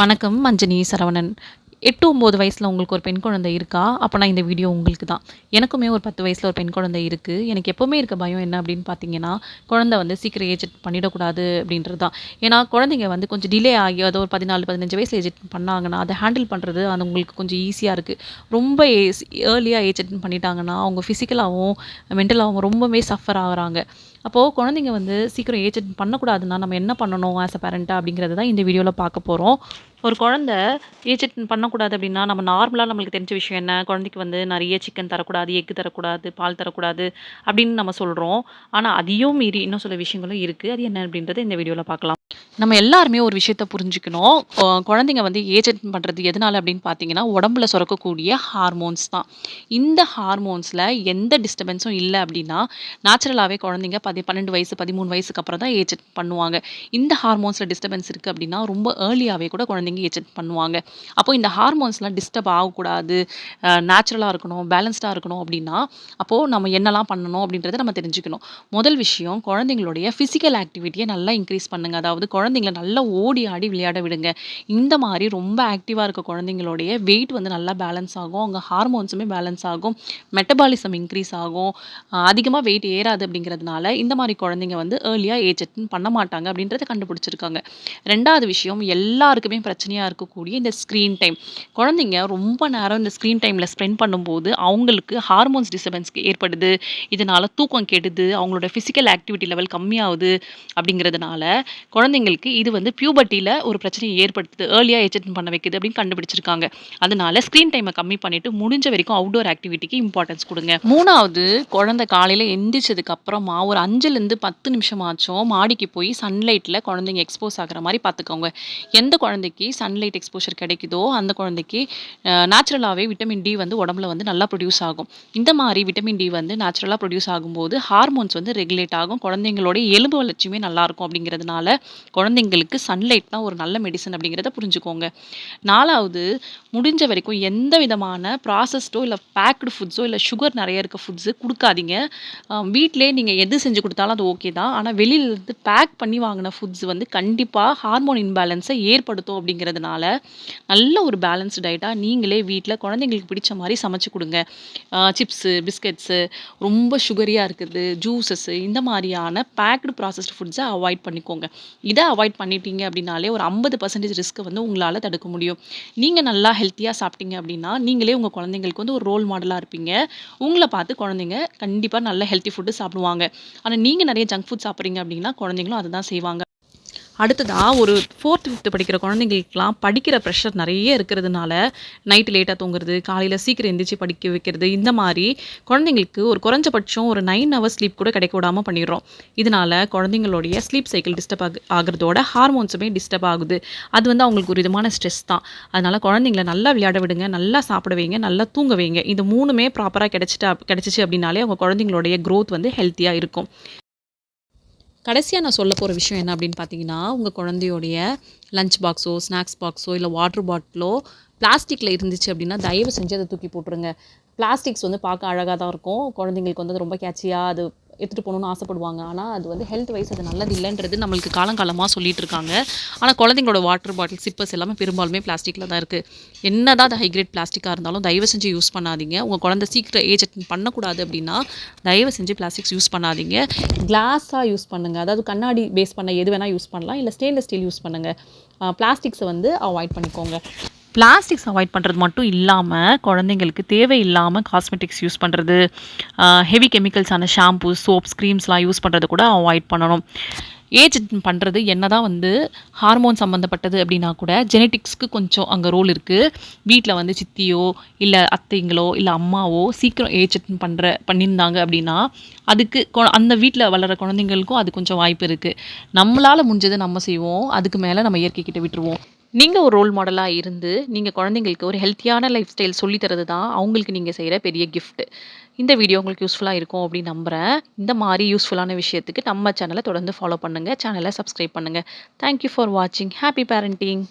வணக்கம் மஞ்சனி சரவணன். எட்டு ஒம்பது வயசில் உங்களுக்கு ஒரு பெண் குழந்தை இருக்கா? அப்போனா இந்த வீடியோ உங்களுக்கு தான் எனக்குமே ஒரு பத்து வயசில் ஒரு பெண் குழந்தை இருக்குது எனக்கு எப்போவுமே இருக்க பயம் என்ன அப்படின்னு பார்த்தீங்கன்னா குழந்தை வந்து சீக்கிரம் ஏஜெட் பண்ணிடக்கூடாது அப்படின்றது தான் ஏன்னா குழந்தைங்க வந்து கொஞ்சம் டிலே ஆகி அதோ ஒரு பதினாலு பதினஞ்சு வயசு ஏஜெட் பண்ணாங்கன்னா அதை ஹேண்டில் பண்ணுறது அது உங்களுக்கு கொஞ்சம் ஈஸியாக இருக்குது ரொம்ப ஏர்லியாக ஏஜெட் பண்ணிட்டாங்கன்னா அவங்க ஃபிசிக்கலாகவும் மென்டலாகவும் ரொம்பவே சஃபர் ஆகுறாங்க. அப்போது குழந்தைங்க வந்து சீக்கிரம் ஏஜெட் பண்ணக்கூடாதுன்னா நம்ம என்ன பண்ணணும் ஆஸ் அ பேரண்ட்டாக அப்படிங்கிறது தான் இந்த வீடியோவில் பார்க்க போகிறோம் ஒரு குழந்த ஏஜெட் பண்ணக்கூடாது அப்படின்னா நம்ம நார்மலாக நம்மளுக்கு தெரிஞ்ச விஷயம் என்ன? குழந்தைக்கு வந்து நிறைய சிக்கன் தரக்கூடாது எக்கு தரக்கூடாது பால் தரக்கூடாது அப்படின்னு நம்ம சொல்கிறோம் ஆனால் அதையும் மீறி இன்னும் சில விஷயங்களும் இருக்குது அது என்ன அப்படின்றத இந்த வீடியோவில் பார்க்கலாம். நம்ம எல்லாருமே ஒரு விஷயத்த புரிஞ்சுக்கணும். குழந்தைங்க வந்து ஏஜென்ட் பண்ணுறது எதனால அப்படின்னு பார்த்தீங்கன்னா உடம்புல சுரக்கக்கூடிய ஹார்மோன்ஸ் தான். இந்த ஹார்மோன்ஸில் எந்த டிஸ்டர்பன்ஸும் இல்லை அப்படின்னா நேச்சுரலாகவே குழந்தைங்க பதி பன்னெண்டு வயசு பதிமூணு வயசுக்கு அப்புறம் தான் ஏஜென்ட் பண்ணுவாங்க. இந்த ஹார்மோன்ஸில் டிஸ்டர்பன்ஸ் இருக்குது அப்படின்னா ரொம்ப ஏர்லியாகவே கூட குழந்தைங்க ஏஜென்ட் பண்ணுவாங்க. அப்போ இந்த ஹார்மோன்ஸ்லாம் டிஸ்டர்ப் ஆகக்கூடாது. நேச்சுரலாக இருக்கணும் பேலன்ஸ்டாக இருக்கணும் அப்படின்னா அப்போது நம்ம என்னெல்லாம் பண்ணணும் அப்படின்றத நம்ம தெரிஞ்சுக்கணும். முதல் விஷயம் குழந்தைங்களுடைய ஃபிசிக்கல் ஆக்டிவிட்டியை நல்லா இன்க்ரீஸ் பண்ணுங்க. அதாவது குழந்தைங்கள நல்லா ஓடி ஆடி விளையாட விடுங்க. இந்த மாதிரி ரொம்ப ஆக்டிவாக இருக்க குழந்தைங்களுடைய வெயிட் வந்து நல்லா பேலன்ஸ் ஆகும். அவங்க ஹார்மோன்ஸுமே பேலன்ஸ் ஆகும். மெட்டபாலிசம் இன்க்ரீஸ் ஆகும். அதிகமாக வெயிட் ஏறாது அப்படிங்கிறதுனால இந்த மாதிரி குழந்தைங்க வந்து ஏர்லியாக ஏஜ் அட்டன் பண்ண மாட்டாங்க அப்படின்றத கண்டுபிடிச்சிருக்காங்க. ரெண்டாவது விஷயம் எல்லாருக்குமே பிரச்சனையாக இருக்கக்கூடிய இந்த ஸ்க்ரீன் டைம் குழந்தைங்க ரொம்ப நேரம் இந்த ஸ்க்ரீன் டைமில் ஸ்பெண்ட் பண்ணும்போது அவங்களுக்கு ஹார்மோன்ஸ் டிஸ்டர்பன்ஸ்க்கு ஏற்படுது. இதனால் தூக்கம் கெடுது. அவங்களோட ஃபிசிக்கல் ஆக்டிவிட்டி லெவல் கம்மியாகுது அப்படிங்கிறதுனால குழந்தைங்களுக்கு இது வந்து பியூபர்ட்டியில் ஒரு பிரச்சனையை ஏற்படுத்துது. ஏர்லியாக ஏஜென்ட் பண்ண வைக்குது அப்படின்னு கண்டுபிடிச்சிருக்காங்க. அதனால ஸ்க்ரீன் டைமை கம்மி பண்ணிட்டு முடிஞ்ச வரைக்கும் அவுட்டோர் ஆக்டிவிட்டிக்கு இம்பார்ட்டன்ஸ் கொடுங்க. மூணாவது குழந்தை காலையில் எந்திரிச்சதுக்கு அப்புறமா ஒரு அஞ்சுலேருந்து பத்து நிமிஷமாச்சும் மாடிக்கு போய் சன்லைட்டில் குழந்தைங்க எக்ஸ்போஸ் ஆகிற மாதிரி பார்த்துக்கோங்க. எந்த குழந்தைக்கு சன்லைட் எக்ஸ்போஷர் கிடைக்குதோ அந்த குழந்தைக்கு நேச்சுரலாகவே விட்டமின் டி வந்து உடம்புல வந்து நல்லா ப்ரொடியூஸ் ஆகும். இந்த மாதிரி விட்டமின் டி வந்து நேச்சுரலாக ப்ரொடியூஸ் ஆகும்போது ஹார்மோன்ஸ் வந்து ரெகுலேட் ஆகும். குழந்தைங்களோட எலும்பு வளர்ச்சியுமே நல்லா இருக்கும் அப்படிங்கிறதுனால குழந்தைங்களுக்கு சன்லைட் தான் ஒரு நல்ல மெடிசன் அப்படிங்கிறத புரிஞ்சுக்கோங்க. நாலாவது முடிஞ்ச வரைக்கும் எந்த விதமான ப்ராசஸ்டோ இல்லை பேக்டு ஃபுட்ஸோ இல்லை சுகர் நிறைய இருக்க ஃபுட்ஸு கொடுக்காதீங்க. வீட்டிலே நீங்கள் எது செஞ்சு கொடுத்தாலும் அது ஓகே தான். ஆனால் வெளியிலேருந்து பேக் பண்ணி வாங்கின ஃபுட்ஸ் வந்து கண்டிப்பாக ஹார்மோன் இன்பேலன்ஸை ஏற்படுத்தும் அப்படிங்கிறதுனால நல்ல ஒரு பேலன்ஸ்டு டயட்டாக நீங்களே வீட்டில் குழந்தைங்களுக்கு பிடிச்ச மாதிரி சமைச்சு கொடுங்க. சிப்ஸு பிஸ்கெட்ஸு ரொம்ப சுகரியாக இருக்குது ஜூஸஸ்ஸு இந்த மாதிரியான பேக்டு ப்ராசஸ்டு ஃபுட்ஸை அவாய்ட் பண்ணிக்கோங்க. இதை அவாய்ட் பண்ணிட்டீங்க அப்படின்னாலே ஒரு ஐம்பது பர்சன்டேஜ் ரிஸ்க்கை வந்து உங்களால் தடுக்க முடியும். நீங்கள் நல்லா ஹெல்த்தியாக சாப்பிட்டீங்க அப்படின்னா நீங்களே உங்கள் குழந்தைங்களுக்கு வந்து ஒரு ரோல் மாடலாக இருப்பீங்க. உங்களை பார்த்து குழந்தைங்க கண்டிப்பாக நல்ல ஹெல்த்தி ஃபுட்டு சாப்பிடுவாங்க. ஆனால் நீங்கள் நிறைய ஜங்க் ஃபுட் சாப்பிட்றீங்க அப்படின்னா குழந்தைங்களும் அதை தான் செய்வாங்க. அடுத்ததாக ஒரு ஃபோர்த் ஃபிஃப்த்து படிக்கிற குழந்தைங்களுக்குலாம் படிக்கிற ப்ரெஷர் நிறைய இருக்கிறதுனால நைட்டு லேட்டாக தூங்குறது காலையில் சீக்கிரம் எந்திரிச்சு படிக்க வைக்கிறது இந்த மாதிரி குழந்தைங்களுக்கு ஒரு குறைஞ்சபட்சம் ஒரு நைன் ஹவர்ஸ் ஸ்லீப் கூட கிடைக்க விடாமல் பண்ணிடுறோம். இதனால் குழந்தைங்களுடைய ஸ்லீப் சைக்கிள் டிஸ்டர்ப் ஆகு ஆகிறதோட ஹார்மோன்ஸுமே டிஸ்டர்ப் ஆகுது. அது வந்து அவங்களுக்கு ஒரு விதமான ஸ்ட்ரெஸ் தான். அதனால் குழந்தைங்கள நல்லா விளையாட விடுங்க நல்லா சாப்பிட வைங்க நல்லா தூங்க வைங்க. இது மூணுமே ப்ராப்பராக கிடைச்சிட்டா கிடச்சிச்சு அப்படின்னாலே அவங்க குழந்தைங்களுடைய க்ரோத் வந்து ஹெல்த்தியாக இருக்கும். கடைசியாக நான் சொல்ல போகிற விஷயம் என்ன அப்படின்னு பார்த்தீங்கன்னா உங்கள் குழந்தையோடைய லஞ்ச் பாக்ஸோ ஸ்நாக்ஸ் பாக்ஸோ இல்லை வாட்டர் பாட்டிலோ பிளாஸ்டிக்கில் இருந்துச்சு அப்படின்னா தயவு செஞ்சு அதை தூக்கி போட்டுருங்க. பிளாஸ்டிக்ஸ் வந்து பார்க்க அழகாக தான் இருக்கும். குழந்தைங்களுக்கு வந்து அது ரொம்ப கேட்சியாக அது எடுத்துகிட்டு போகணுன்னு ஆசைப்படுவாங்க. ஆனால் அது வந்து ஹெல்த் வைஸ் அது நல்லது இல்லைன்றது நம்மளுக்கு காலங்காலமாக சொல்லிட்டு இருக்காங்க. ஆனால் குழந்தைங்களோட வாட்டர் பாட்டில் சிப்பர்ஸ் எல்லாமே பெரும்பாலுமே பிளாஸ்டிக்கில் தான் இருக்குது என்ன தான் அது ஹைக்ரேட் பிளாஸ்டிக்காக இருந்தாலும் தயவு செஞ்சு யூஸ் பண்ணாதீங்க. உங்கள் குழந்தை சீக்கிரம் ஏஜ் அட்டன் பண்ணக்கூடாது அப்படின்னா தயவு செஞ்சு பிளாஸ்டிக்ஸ் யூஸ் பண்ணாதீங்க. கிளாஸாக யூஸ் பண்ணுங்கள் அதாவது கண்ணாடி பேஸ் பண்ண எது வேணால் யூஸ் பண்ணலாம். இல்லை ஸ்டெயின்லெஸ் ஸ்டீல் யூஸ் பண்ணுங்கள் பிளாஸ்டிக்ஸை வந்து அவாய்ட் பண்ணிக்கோங்க. பிளாஸ்டிக்ஸ் அவாய்ட் பண்ணுறது மட்டும் இல்லாமல் குழந்தைங்களுக்கு தேவையில்லாமல் காஸ்மெட்டிக்ஸ் யூஸ் பண்ணுறது ஹெவி கெமிக்கல்ஸான ஷாம்பூ சோப்ஸ் க்ரீம்ஸ்லாம் யூஸ் பண்ணுறது கூட அவாய்ட் பண்ணணும். ஏஜ் பண்ணுறது என்ன தான் வந்து ஹார்மோன் சம்மந்தப்பட்டது அப்படின்னா கூட ஜெனட்டிக்ஸ்க்கு கொஞ்சம் அங்கே ரோல் இருக்குது வீட்டில் வந்து சித்தியோ இல்லை அத்தைங்களோ இல்லை அம்மாவோ சீக்கிரம் ஏஜ் பண்ணுற பண்ணியிருந்தாங்க அப்படின்னா அதுக்கு கொ- அந்த வீட்டில் வளர குழந்தைங்களுக்கும் அது கொஞ்சம் வாய்ப்பு இருக்குது நம்மளால் முடிஞ்சதை நம்ம செய்வோம் அதுக்கு மேலே நம்ம இயற்கைக்கிட்ட விட்டுருவோம். நீங்கள் ஒரு ரோல் மாடலாக இருந்து நீங்கள் குழந்தைங்களுக்கு ஒரு ஹெல்த்தியான லைஃப் ஸ்டைல் சொல்லித்தரது தான் அவங்களுக்கு நீங்கள் செய்கிற பெரிய கிஃப்ட்டு இந்த வீடியோ உங்களுக்கு யூஸ்ஃபுல்லாக இருக்கும் அப்படின்னு நம்புகிறேன் இந்த மாதிரி யூஸ்ஃபுல்லான விஷயத்துக்கு நம்ம சேனலை தொடர்ந்து ஃபாலோ பண்ணுங்கள் சேனலை சப்ஸ்கிரைப் பண்ணுங்கள் தேங்க்யூ ஃபார் வாட்சிங் ஹாப்பி பேரண்டிங்